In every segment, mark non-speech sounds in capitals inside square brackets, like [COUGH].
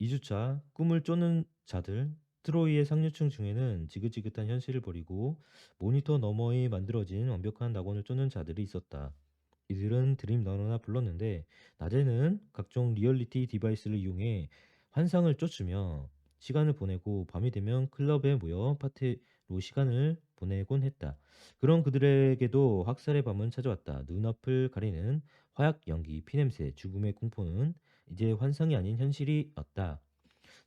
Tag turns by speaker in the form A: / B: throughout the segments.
A: 2주차 꿈을 쫓는 자들 트로이의 상류층 중에는 지긋지긋한 현실을 버리고 모니터 너머에 만들어진 완벽한 낙원을 쫓는 자들이 있었다. 이들은 드림 러너나 불렀는데 낮에는 각종 리얼리티 디바이스를 이용해 환상을 쫓으며 시간을 보내고 밤이 되면 클럽에 모여 파티로 시간을 보내곤 했다. 그런 그들에게도 학살의 밤은 찾아왔다. 눈앞을 가리는 화약 연기, 피냄새, 죽음의 공포는 이제 환상이 아닌 현실이었다.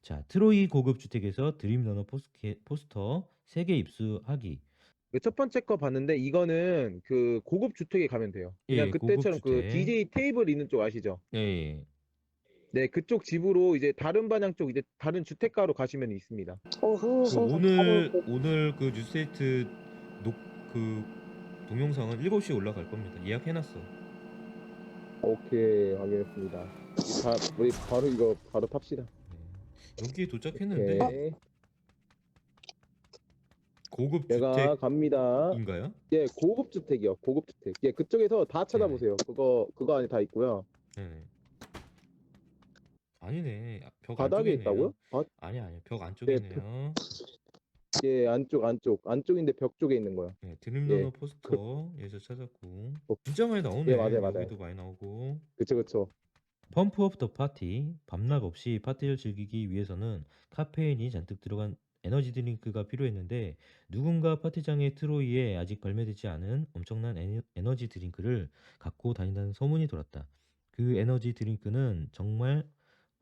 A: 자, 트로이 고급 주택에서 드림 러너 포스케, 포스터 3개 입수하기.
B: 그첫 번째 거 봤는데 이거는 그 고급 주택에 가면 돼요. 그냥
A: 예,
B: 그때처럼
A: 고급
B: 그
A: 주택.
B: DJ 테이블 있는 쪽 아시죠?
A: 네.
B: 네, 그쪽 집으로 이제 다른 반향 쪽 이제 다른 주택가로 가시면 있습니다.
C: 어후,
A: 그 오늘 오늘 그 뉴스세이트 녹 그 동영상은 7시에 올라갈 겁니다. 예약해 놨어.
B: 오케이, 확인했습니다. 다 우리 바로 이거 바로 탑시다.
A: 네. 여기에 도착했는데
B: 오케이.
A: 고급
B: 제가 갑니다.
A: 주택인가요?
B: 예, 고급 주택이요. 고급 주택. 예, 그쪽에서 다 찾아보세요. 그거 그거 안에 다 있고요.
A: 네네. 아니네. 아, 벽
B: 바닥에
A: 안쪽에
B: 있다고요? 아,
A: 아니 아니요. 벽
B: 네,
A: 있네요.
B: 예, 안쪽 안쪽 안쪽인데 벽 쪽에 있는 거요.
A: 네, 드림러너
B: 예,
A: 포스터 여기서 찾았고
B: 어.
A: 진짜 많이 나오네.
B: 예, 맞아요, 맞아요.
A: 여기도 많이 나오고.
B: 그쵸 그쵸.
A: 펌프 업 더 파티 밤낮 없이 파티를 즐기기 위해서는 카페인이 잔뜩 들어간 에너지 드링크가 필요했는데 누군가 파티장의 트로이에 아직 발매되지 않은 엄청난 에너- 에너지 드링크를 갖고 다닌다는 소문이 돌았다. 그 에너지 드링크는 정말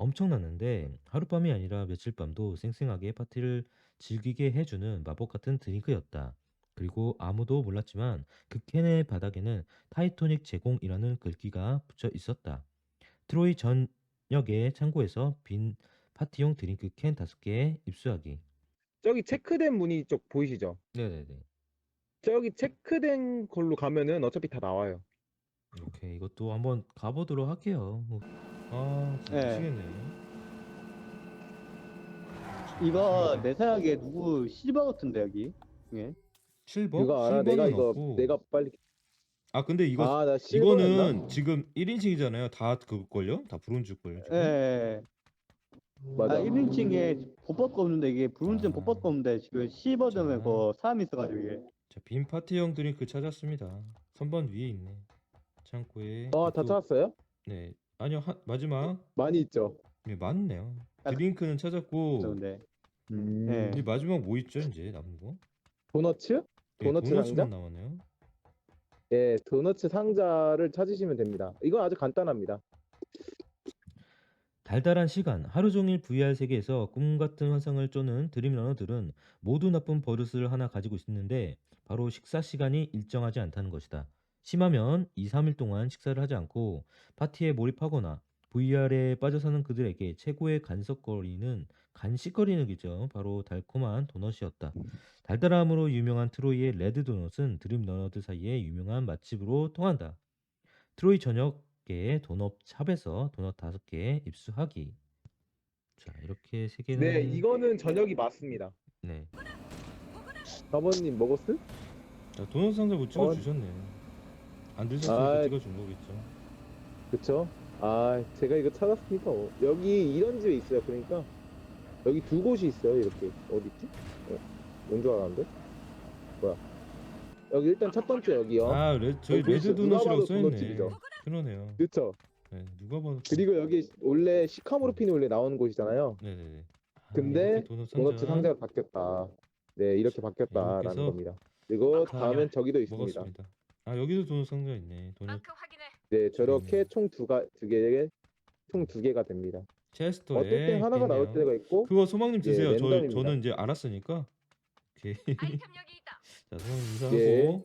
A: 엄청났는데 하룻밤이 아니라 며칠 밤도 쌩쌩하게 파티를 즐기게 해주는 마법 같은 드링크였다. 그리고 아무도 몰랐지만 그 캔의 바닥에는 타이토닉 제공이라는 글귀가 붙여 있었다. 트로이 전역의 창고에서 빈 파티용 드링크 캔 5개 입수하기.
B: 저기 체크된 문이 쪽 보이시죠?
A: 네네네.
B: 저기 체크된 걸로 가면은 어차피 다 나와요.
A: 오케이 이것도 한번 가보도록 할게요. 뭐, 아 진짜
C: 네.
A: 미치겠네.
C: 이거 내 생각에 누구 실버 같은데 여기 예.
A: 실버?
B: 이거 알아? 내가
A: 실버는
B: 이거
A: 없고.
B: 내가 빨리
A: 아 근데 이거
B: 아, 나?
A: 이거는 지금 1인칭이잖아요. 다 그걸요? 다 브론즈 걸요. 지금?
C: 예.
B: 맞아.
C: 아 1인칭에 보법가 없는데 이게 브론즈는
A: 아.
C: 보법가 없는데 지금 실버 되면
A: 자.
C: 그 사람이 있어가지고 이게
A: 자, 빈 파티용 드링크 찾았습니다. 선반 위에 있네. 창고에.
B: 어, 다
A: 또-
B: 찾았어요?
A: 네. 아니요 한, 마지막.
B: 많이 있죠.
A: 네 많네요.
C: 아,
A: 드링크는 찾았고.
C: 그런데
B: 음.
C: 네.
A: 이 마지막 뭐 있죠 이제 남은 거?
B: 도너츠?
A: 네,
B: 도너츠 상자?
A: 남았네요.
B: 예, 도너츠 상자를 찾으시면 됩니다. 이건 아주 간단합니다.
A: 달달한 시간, 하루 종일 VR 세계에서 꿈 같은 환상을 쫓는 드림러너들은 모두 나쁜 버릇을 하나 가지고 있는데 바로 식사 시간이 일정하지 않다는 것이다. 심하면 2, 3일 동안 식사를 하지 않고 파티에 몰입하거나 VR에 빠져 사는 그들에게 최고의 간섭거리는 간식거리는 게죠. 바로 달콤한 도넛이었다. 달달함으로 유명한 트로이의 레드 도넛은 드림러너들 사이에 유명한 맛집으로 통한다. 트로이 저녁에 도넛 샵에서 도넛 다섯 개 입수하기. 자, 이렇게 세 개는
B: 네, 이거는 저녁이 맞습니다.
A: 네.
B: 사번님 먹었음?
A: 자, 도넛 상자 못 찍어
B: 어.
A: 주셨네. 안 드셨으니까
B: 아.
A: 찍어 준 거겠죠.
B: 그쵸? 아, 제가 이거 찾았습니다. 어, 여기 이런 집에 있어요. 그러니까 여기 두 곳이 있어요. 이렇게 어디 있지? 어, 뭔줄 알았는데? 뭐야? 여기 일단 첫 번째 여기요.
A: 아, 레, 저희
B: 어, 글쎄,
A: 레드
B: 누가
A: 도넛이라고
B: 봐도
A: 써 있네.
B: 도넛집이죠.
A: 그러네요.
B: 그쵸?
A: 네, 누가 봐도
B: 그리고 여기 원래 시카모르핀이 원래 나오는 곳이잖아요.
A: 네, 네, 네. 아,
B: 근데
A: 이렇게 도넛 상자
B: 상자가 바뀌었다. 네, 이렇게 바뀌었다라는
A: 여기서
B: 겁니다. 그리고
A: 자,
B: 다음엔 저기도 있습니다.
A: 먹었습니다. 아, 여기도 도넛 상자 있네. 도넛
D: 마크 확인해.
B: 네, 저렇게
A: 음.
B: 총 두 가 두 개, 총 두 개가 됩니다.
A: 체스터에
B: 어떨 땐 하나가 나올
A: 있겠네요.
B: 때가 있고,
A: 그거 소망님
B: 예,
A: 드세요. 저
B: 랜덤입니다.
A: 저는 이제 알았으니까. 오케이.
D: 아이템 여기 있다. [LAUGHS]
A: 자, 소망님 인사하고
B: 예.